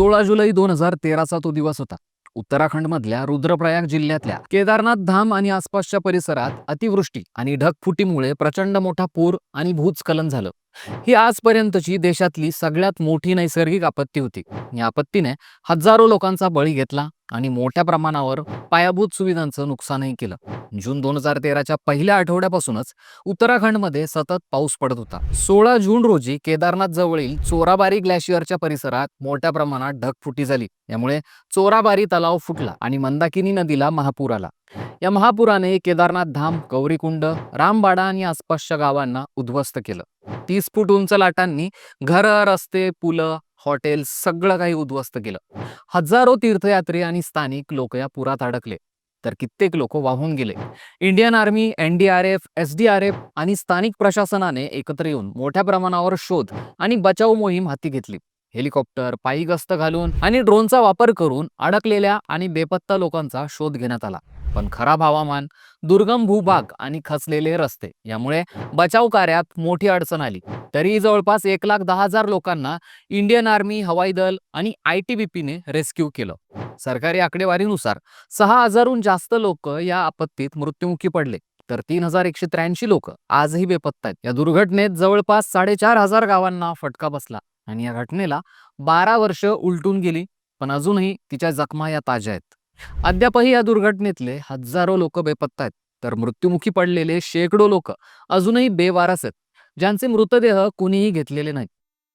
सोळा जुलै दोन हजार तेराचा तो दिवस होता. उत्तराखंडमधल्या रुद्रप्रयाग जिल्ह्यातल्या केदारनाथ धाम आणि आसपासच्या परिसरात अतिवृष्टी आणि ढगफुटीमुळे प्रचंड मोठा पूर आणि भूस्खलन झालं. ही आजपर्यंतची देशातली सगळ्यात मोठी नैसर्गिक आपत्ती होती. या आपत्तीने हजारो लोकांचा बळी घेतला आणि मोठ्या प्रमाणावर पायाभूत सुविधांचं नुकसानही केलं. जून दोन हजार तेराच्या पहिल्या आठवड्यापासूनच उत्तराखंडमध्ये सतत पाऊस पडत होता. सोळा जून रोजी केदारनाथ जवळील चोराबारी ग्लॅशियरच्या परिसरात मोठ्या प्रमाणात ढगफुटी झाली. यामुळे चोराबारी तलाव फुटला आणि मंदाकिनी नदीला महापूर आला. या महापुराने केदारनाथ धाम गौरीकुंड रामबाडा आणि आसपासच्या गावांना उद्ध्वस्त केलं. तीस फूट उंच लाटांनी घरं रस्ते पुलं हॉटेल सगळं काही उद्ध्वस्त केलं. हजारो तीर्थयात्री आणि स्थानिक लोक या पुरात अडकले तर कित्येक लोक वाहून गेले. इंडियन आर्मी एनडीआरएफ एसडीआरएफ आणि स्थानिक प्रशासनाने एकत्र येऊन मोठ्या प्रमाणावर शोध आणि बचाव मोहीम हाती घेतली. हेलिकॉप्टर पायी गस्त घालून आणि ड्रोनचा वापर करून अडकलेल्या आणि बेपत्ता लोकांचा शोध घेण्यात आला. पण खराब हवामान दुर्गम भूभाग आणि खचलेले रस्ते यामुळे बचाव कार्यात मोठी अडचण आली. तरीही जवळपास एक लाख दहा हजार लोकांना इंडियन आर्मी हवाई दल आणि आय टी बी पीने रेस्क्यू केलं. सरकारी आकडेवारीनुसार सहा हजारहून जास्त लोक या आपत्तीत मृत्युमुखी पडले. तर तीन हजार एकशे त्र्याऐंशी लोक आजही बेपत्ता आहेत. या दुर्घटनेत जवळपास साडेचार हजार गावांना फटका बसला आणि या घटनेला बारा वर्ष उलटून गेली पण अजूनही तिच्या जखमा या ताज्या आहेत. अद्यापही या दुर्घटनेतले हजारो लोक बेपत्ता आहेत. तर मृत्युमुखी पडलेले शेकडो लोक अजूनही बेवारस आहेत. ज्यांचे मृतदेह कुणीही घेतलेले नाहीत.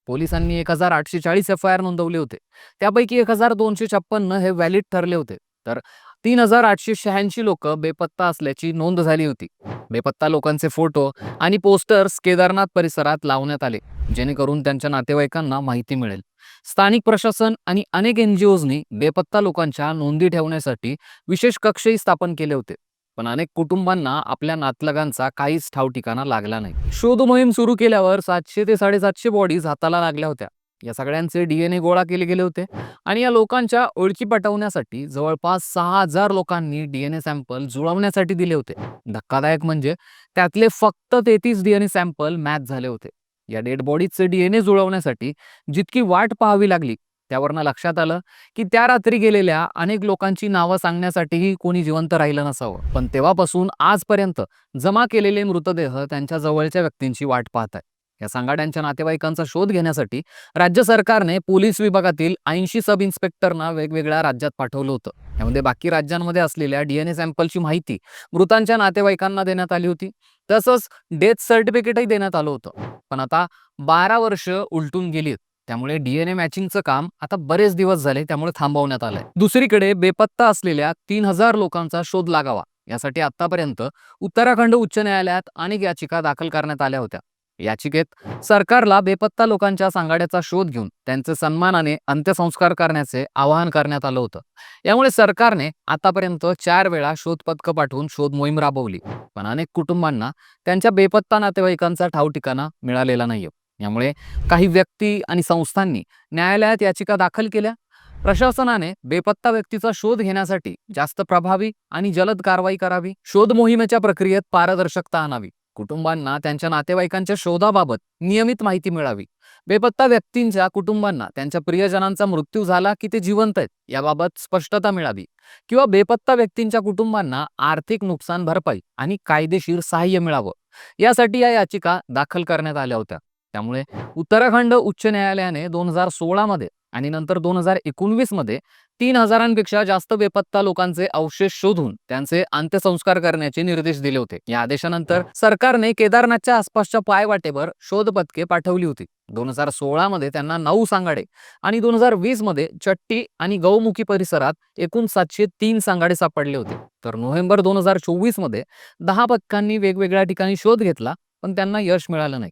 पोलिसांनी एक हजार आठशे चाळीस एफ आय आर नोंदवले होते. त्यापैकी एक हजार दोनशे छप्पन्न हे व्हॅलिड ठरले होते. तर तीन हजार आठशे शहाऐंशी लोक बेपत्ता असल्याची नोंद झाली होती. बेपत्ता लोकांचे फोटो आणि पोस्टर्स केदारनाथ परिसरात लावण्यात आले. जेणेकरून त्यांच्या नातेवाईकांना माहिती मिळेल. स्थानिक प्रशासन आणि अनेक एन जी ओजनी बेपत्ता लोकांच्या नोंदी ठेवण्यासाठी विशेष कक्षही स्थापन केले होते. पण अनेक कुटुंबांना आपल्या नातलगांचा काहीच ठाव ठिकाणा लागला नाही. शोध मोहीम सुरू केल्यावर सातशे ते साडेसातशे बॉडीज हाताला लागल्या होत्या. या सगळ्यांचे डीएनए गोळा केले गेले होते आणि या लोकांच्या ओळखी पटवण्यासाठी जवळपास सहा हजार लोकांनी डीएनए सॅम्पल जुळवण्यासाठी दिले होते. धक्कादायक म्हणजे त्यातले फक्त तेहतीस डीएनए सॅम्पल मॅच झाले होते. या डेड बॉडीजचे डीएनए जुळवण्यासाठी जितकी वाट पाहावी लागली त्यावरनं लक्षात आलं की त्या रात्री गेलेल्या अनेक लोकांची नावं सांगण्यासाठीही कोणी जिवंत राहिलं नसावं. पण तेव्हापासून आजपर्यंत जमा केलेले मृतदेह त्यांच्या जवळच्या व्यक्तींची वाट पाहत आहे या सांगाड्यांच्या नातेवाईकांचा शोध घेण्यासाठी राज्य सरकारने पोलीस विभागातील ऐंशी सब इन्स्पेक्टरना वेगवेगळ्या राज्यात पाठवलं होतं. यामध्ये बाकी राज्यांमध्ये असलेल्या डीएनए सॅम्पलची माहिती मृतांच्या नातेवाईकांना देण्यात आली होती. तसंच डेथ सर्टिफिकेटही देण्यात आलं होतं. पण आता बारा वर्ष उलटून गेली त्यामुळे डीएनए मॅचिंगचं काम आता बरेच दिवस झाले त्यामुळे थांबवण्यात आलंय. दुसरीकडे बेपत्ता असलेल्या तीन हजार लोकांचा शोध लागावा यासाठी आतापर्यंत उत्तराखंड उच्च न्यायालयात अनेक याचिका दाखल करण्यात आल्या होत्या. याचिकेत सरकारला बेपत्ता लोकांच्या सांगाड्याचा शोध घेऊन त्यांचे सन्मानाने अंत्यसंस्कार करण्याचे आवाहन करण्यात आलं होतं. यामुळे सरकारने आतापर्यंत चार वेळा शोध पथकं पाठवून शोध मोहीम राबवली पण अनेक कुटुंबांना त्यांच्या बेपत्ता नातेवाईकांचा ठाव ठिकाणा मिळालेला नाहीये. यामुळे काही व्यक्ती आणि संस्थांनी न्यायालयात याचिका दाखल केल्या. प्रशासनाने बेपत्ता व्यक्तीचा शोध घेण्यासाठी जास्त प्रभावी आणि जलद कारवाई करावी शोध मोहिमेच्या प्रक्रियेत पारदर्शकता आणावी कुटुंबांना त्यांच्या नातेवाईकांच्या शोधाबाबत नियमित माहिती मिळावी. बेपत्ता व्यक्तींच्या कुटुंबांना त्यांच्या प्रियजनांचा मृत्यू झाला की ते जिवंत आहेत याबाबत स्पष्टता मिळावी. किंवा बेपत्ता व्यक्तींच्या कुटुंबांना आर्थिक नुकसान भरपाई आणि कायदेशीर सहाय्य मिळावं. यासाठी या याचिका दाखल करण्यात आल्या होत्या. त्यामुळे उत्तराखंड उच्च न्यायालयाने दोन हजार सोळामध्ये आणि नंतर दोन हजार एकोणवीसमध्ये तीन हजारांपेक्षा जास्त बेपत्ता लोकांचे अवशेष शोधून त्यांचे अंत्यसंस्कार करण्याचे निर्देश दिले होते. या आदेशानंतर सरकारने केदारनाथच्या आसपासच्या पायवाटेवर शोध पथके पाठवली होती. दोन हजार सोळा मध्ये त्यांना नऊ सांगाडे आणि दोन हजार वीसमध्ये चट्टी आणि गौमुखी परिसरात एकूण सातशे तीन सांगाडे सापडले होते. तर नोव्हेंबर दोन हजार चोवीसमध्ये दहा पथकांनी वेगवेगळ्या ठिकाणी शोध घेतला पण त्यांना यश मिळालं नाही.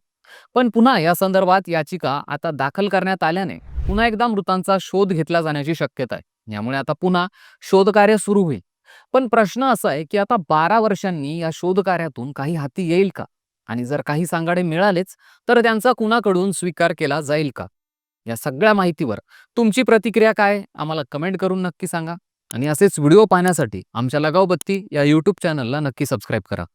पण पुन्हा या संदर्भात याचिका आता दाखल करण्यात आल्याने पुन्हा एकदा मृतांचा शोध घेतला जाण्याची शक्यता आहे. यामुळे आता पुन्हा शोधकार्य सुरू होईल. पण प्रश्न असा आहे की आता बारा वर्षांनी या शोधकार्यातून काही हाती येईल का? आणि जर काही सांगाडे मिळालेच तर त्यांचा कुणाकडून स्वीकार केला जाईल का? या सगळ्या माहितीवर तुमची प्रतिक्रिया काय? आम्हाला कमेंट करून नक्की सांगा. आणि असेच व्हिडिओ पाहण्यासाठी आमच्या लगावबत्ती या यूट्यूब चॅनलला नक्की सबस्क्राईब करा.